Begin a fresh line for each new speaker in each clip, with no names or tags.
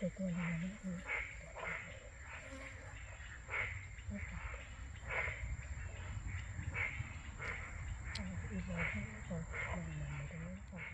แต่ตัวเราเนี่ยคืออีกแล้วให้เราลงมาตรงนี้ก่อน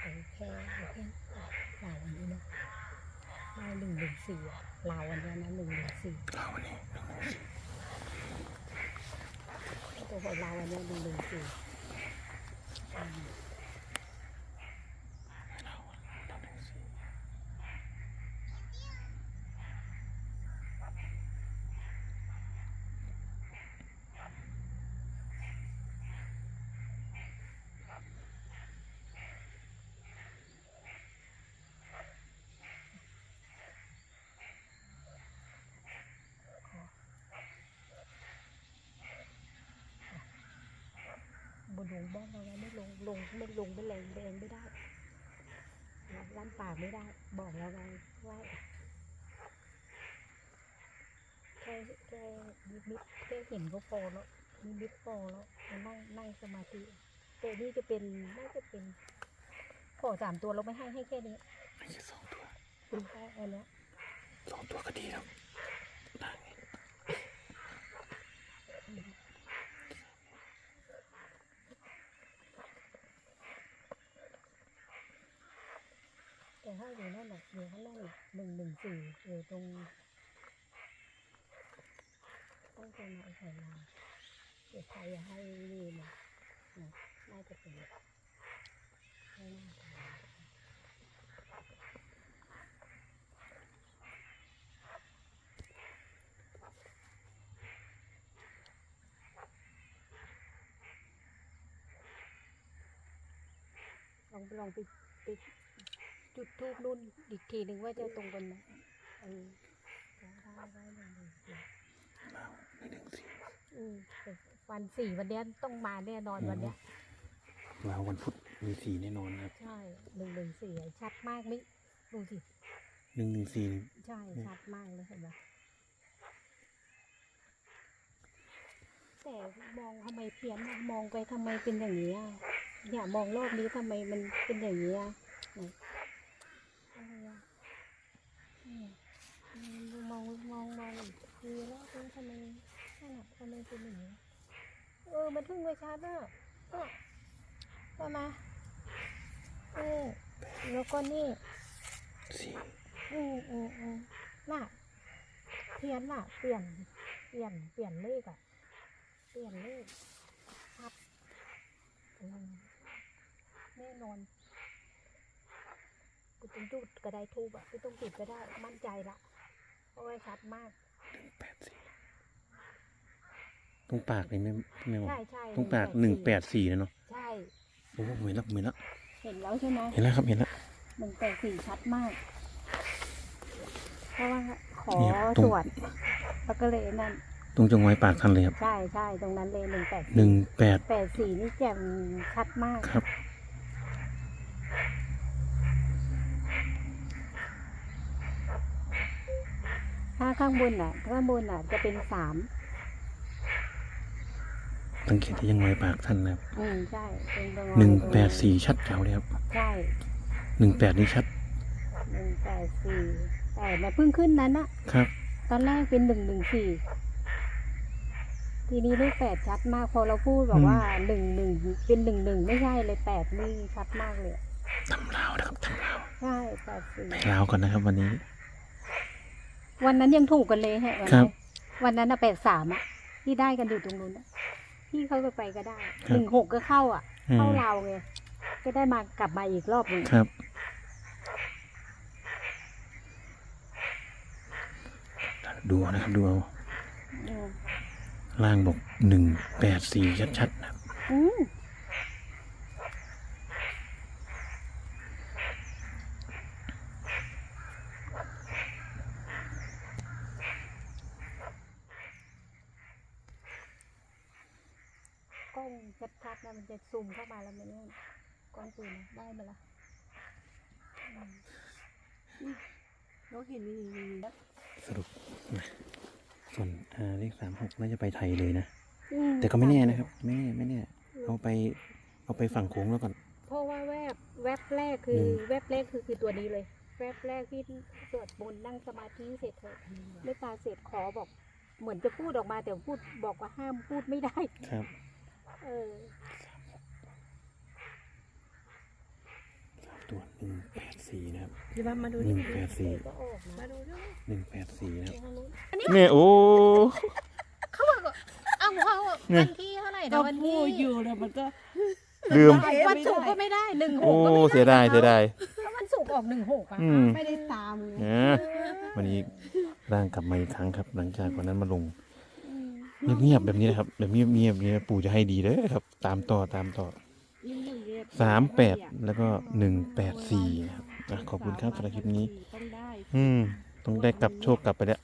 โอเคโอเคลาววันนี้นะลาวหนึ่งหนึ่ง สี่อะลาววันนี้นะหนึ่งหนึ่งสี่
เราวันนี้
ตัวของลาววันนี้หนึ่งหนึ่งสี่อืม
เราเราหนึ่งสี่
งบ้องเราไม่ลงลงไม่ลงไม่แรงแรงไม่ได้ลั่นปากไม่ได้บอกแล้วไงว่าแค่แค่นิดนิดแค่เห็นก็พอแล้วนิดนิดพอแล้วมานั่งนั่งสมาธิแต่นี่จะเป็นน่าจะเป็นขอสามตัวเราไม่ให้ให้แค่นี้
ไม่ใช่สองตัว
คุณแค่อันนี้
สองตัวก็ดีแล้ว
แต่ถ้าอยู่นั่นแหละอยู่ข้างนั่นแหละหนึ่งหนึ่งสี่อยู่ตรงตั้งใจมาเอาใส่มาเดี๋ยวใครจะให้นี่มานะน่าจะเป็นไม่น่าจะลองไปลองไปไป จุดทูบนุ่นอีกทีหนึ่งว่าจะตรงกันไหมเออได้ได้ได้หนึ่งหนึ่งสี่
เราหนึ่งสี่
อืมวันสี่วันเนี้ยต้องมาแน่นอนวันเนี้ย
เราวันพุธมีสี่แน่นอนครับ
ใช่หนึ่งหนึ่งสี่ชัดมากมิดูสิ
หนึ่งหนึ่งสี่
ใช่ชัดมากเลยเห็นไหมแต่มองทำไมเพี้ยนอะมองไปทำไมเป็นอย่างนี้อะเนี่ยมองรอบนี้ทำไมมันเป็นอย่างนี้อะไหนอะไรอะเนี่ยอืม มองมองอีกทีแล้วเอ๊ะทำไมนั่นอะทำไมเป็นอย่างนี้เออมันเพิ่งไปชัดอะเนี่ยใช่ไหมเออแล้วก็นี่
สี
อืมอืมอืมน่ะเพี้ยนน่ะ เปลี่ยน เปลี่ยน เปลี่ยนเลขอะ เปลี่ยนเลขครับอืมแน่นอนกูต้องจุดก็ได้ทูบอะกูต้องจุดก็ได้ มั่นใจละ เพราะว่าชัดมาก
หนึ่งแปดสี่ตรงปากเลยไม่ไม่บอก
ใช่ใช่
ตรงปากหนึ่งแปดสี่นะเนาะ
ใช่
โอ้เห็นแล้วเห็นแล้ว
เห็นแล้วใช่ไหม
เห็นแล้วครับเห็นแล้ว
หนึ่งแปดสี่ชัดมาก เพราะว่าขอ
เนี่ยตรง
ตรวจแล้วก็เลยนั่น
ตรงจังหวะปากทันเลยครับ
ใช่ใช่ตรงนั้นเลยหนึ่งแปด
หนึ่งแปด
แปดสี่นี่แจ่มชัดมาก
ครับ
ถ้าข้างบนอะ ข้างบนอะ จะเป็นสาม
สังเกตที่ยังไงปากท่านนะครับ
อืมใช่เป็นตรง
หนึ่งแปดสี่ชัดเจ๋วเลยครับ
ใช่
หนึ่งแปดนี่ชัด
หนึ่งแปดสี่แต่เนี่ยเพิ่งขึ้นนั้นนะครับ ตอนแรกเป็นหนึ่งหนึ่งสี่ทีนี้เลขแปดชัดมาก พอเราพูดบอกว่าหนึ่งหนึ่งเป็นหนึ่งหนึ่งไม่ใช่เลยแปดนี่ชัดมากเลย
ตำลาวนะครับตำลาว
ใช่แปดสี่
ไปลาวก่อนนะครับวันนี้
วันนั้นยังถูกกันเลยฮะวัน
ครั
นั้
บ
นวันนั้นอะแปดสามอะที่ได้กันอยู่ตรงนู้นอะที่เขาไปไปก็ได้
ครับ
หนึ่งหกก็เข้าอะ
อื
เข้ามเราไงก็ได้มากลับมาอีกรอบหนึ่ง
ครับ ดูเอานะครับ ดูเอา
อืม
ล่างบอกหนึ่งแปดสี่ชัดๆนะครับ
อืมกล้องชัดๆนะ มันจะซูมเข้ามาแล้วมันเนี่ยกล้องปืนนะได้ไหมล่ะอืม
เราเห็นนี่นี่นี่
สรุปนะส่วนอ่าเลขสามหกน่าจะไปไทยเลยนะ
อืม
แต่ก็ไม่แน่นะครับ ไม่แน่ไม่แน่เอาไปเอาไปฝั่งโค้งแล้วก่อน
เพราะว่าแวบแวบแรกคือ
หนึ่ง
แวบแรกคือคือตัวนี้เลย แวบแรกที่สวดมนต์นั่งสมาธิเสร็จเถอะเมตตาเสร็จขอบอก เหมือนจะพูดออกมาแต่พูดบอกว่าห้ามพูดไม่ได้
ครับ
เออ
ตัวหนึ่งแปดสี่นะครับ
เดี๋ยวมาดู
ห
ดิ
นึ่งแปดสี่
ก็ออกนะ
มาดูดิ
หนึ่งแปดสี่นะครับ
ทางนู้น
เนี่ยโอ้
เขาบอกว่าอ้าวเขาวันที่เท่าไหร่
ก็
นะวัน
พู
ที่
ดอยู่แล้วมันก็
ลืม
วันศุกร์ก็ไม่ได้หนึ่งห
โอ้
กก็ไม่ได้
เสียดายเสียดาย
ถ้าวันศุกร์ออกหนึ่งหกอะ
อืม
ไม่ได้ตามไง
นะวันนี้ร่างกลับมาอีกครั้งครับ หลังจากวันนั้นมาลง เงียบๆแบบนี้นะครับ แบบเงียบๆนี้ปู่จะให้ดีเลยครับ ตามต่อตามต่อสามแปดแล้วก็หนึ่งแปดสี่นะครับอะขอบคุณครับสำหรับคลิปนี้
ต้องได้
อืมต้องได้กลับโชคกลับไปแล้ว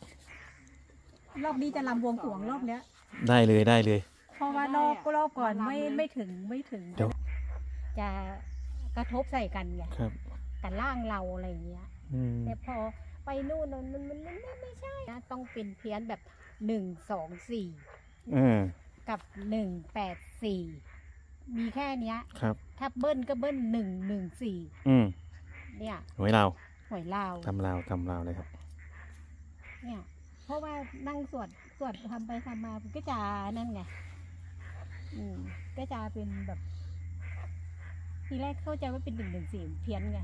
รอบนี้จะลำวงสรวงรอบเนี้ย
ได้เลยได้เลย
เพราะว่ารอบรอบก่อนไม่ไม่ถึงไม่ถึง
เดี๋ยว
จะกระทบใส่กันไง
ครับ
กับร่างเราอะไรอย่างเงี้ย
อืม
แต่พอไปนู่นน่ะมันมันมันไม่ไม่ใช่นะต้องเป็นเพี้ยนแบบ หนึ่งสองสี่
อ่า
กับหนึ่งแปดสี่มีแค่เนี้ย
ครับ
ถ้าเบิ้ลก็เบิ้ลหนึ่งหนึ่งสี่
อืม
เนี่ย
ไว้เรา
หวยลาว
ทำลาวทำลาวเลยครับ
เนี่ย เพราะว่านั่งสวดสวดทำไปทำมามันก็จะนั่นไงอืมก็จะเป็นแบบทีแรกเข้าใจว่าเป็นหนึ่งหนึ่งสี่เพี้ยนไง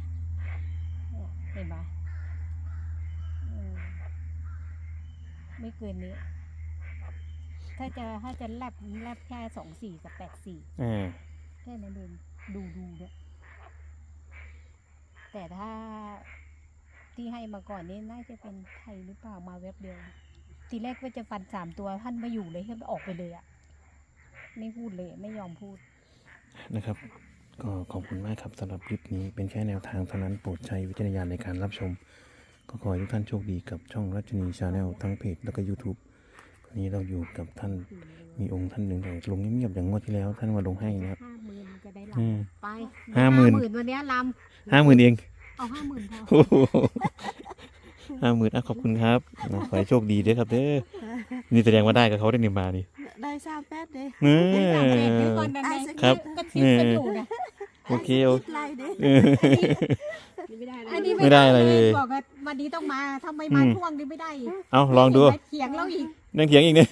เนี่ยเห็นไหมอืม ไม่เกินนี้ ถ้าจะถ้าจะแลบแลบแค่สองสี่กับแปดสี่
อ่า
แค่นั้นเองดูดูด้วยแต่ถ้าที่ให้มาก่อนนี้น่าจะเป็นไทยหรือเปล่ามาเว็บเดียว ทีแรกว่าจะฟันสามตัวท่านไม่อยู่เลยท่านออกไปเลยอะไม่พูดเลยไม่ยอมพูด
นะครับ ก็ขอบคุณมากครับสำหรับคลิปนี้เป็นแค่แนวทางเท่านั้นโปรดใช้วิจารณญาณในการรับชม ก็ขอให้ทุกท่านโชคดีกับช่องรัชนีชาแนลทั้งเพจแล้วก็ YouTube วันนี้เราอยู่กับท่านมีองค์ท่านหนึ่งแต่ลงเงียบๆอย่างงวดที่แล้ว ท่านมาลงให้นะครับ
ห้าหมื่นก็ได้ล
อืมำ
ไป
ห้าหมื่น
วันเนี้ยล
ห้าหมื่นเองำ
เอาห้าหมื่นพอ
โอ้โหห้าหมื่นอะขอบคุณครับนะขอให้โชคดีด้วยครับเด้อนี่แสดงว่าได้กับเขาได้นี่มานี่
ได้สามแปดเด้
เอ
ได้สามเดือนเดี๋ยว
อ
ก่อนนะ
อะ
แม่
ครับ
ก็ทิปกันอยู่นะ
โอเคโอ
คิดไรเด้
เออ
ไม่ได้
อันนี้
ไม่ได้อะไรเลย
บอกว่า วันนี้ต้องมาถ้าไม่มา
อืม
ช่วงนี้ไม่ได้อีก
เอาลองดู
เถียงเราอีก
นั่งเถียงอีกเนี่ย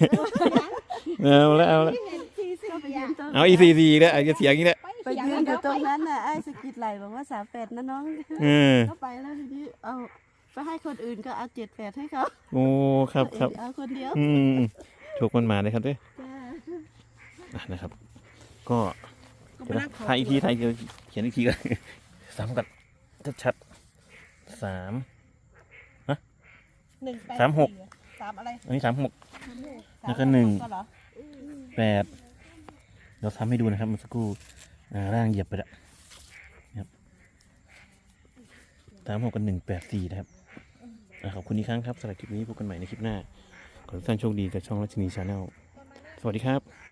เอาละเอาละ
สี่สิบไปยืนตรง
เอาอีซีซีอีกแล้วเอาจะเถียงอีกแล้ว
ไปยืนอยู่ตรงนั้นน่ะไอ้สะกิดไหลบอกว่าสามแปดนะน้อง
เออ
ก็ไปแล้วทีนี้เอาไปให้คนอื่นก็เอาเจ็ดแปดให้เขา
โอ้ครับครับ
เอาคนเดียว
อืมโชคมันมาเลยครับเด้อ
จ้า
อะนะครับ ก็เดี๋ยวนะถ่ายอีกทีถ่ายอีกทีเขียนอีกทีกันสามกันชัดๆสาม
หนึ่งแปด
สามหก
สามอะไร
อันนี้สามหกแล้วก็หนึ่ง
ก็เหรอ
แปดเดี๋ยวทำให้ดูนะครับเมื่อสักครู่อ่าร่างเหยียบไปแล้วนะครับตามหกกันหนึ่งแปดสี่นะครับอ่าขอบคุณอีกครั้งครับสำหรับคลิปนี้พบกันใหม่ในคลิปหน้า ขอให้ทุกท่านโชคดีกับช่องรัชนีชาแนลสวัสดีครับ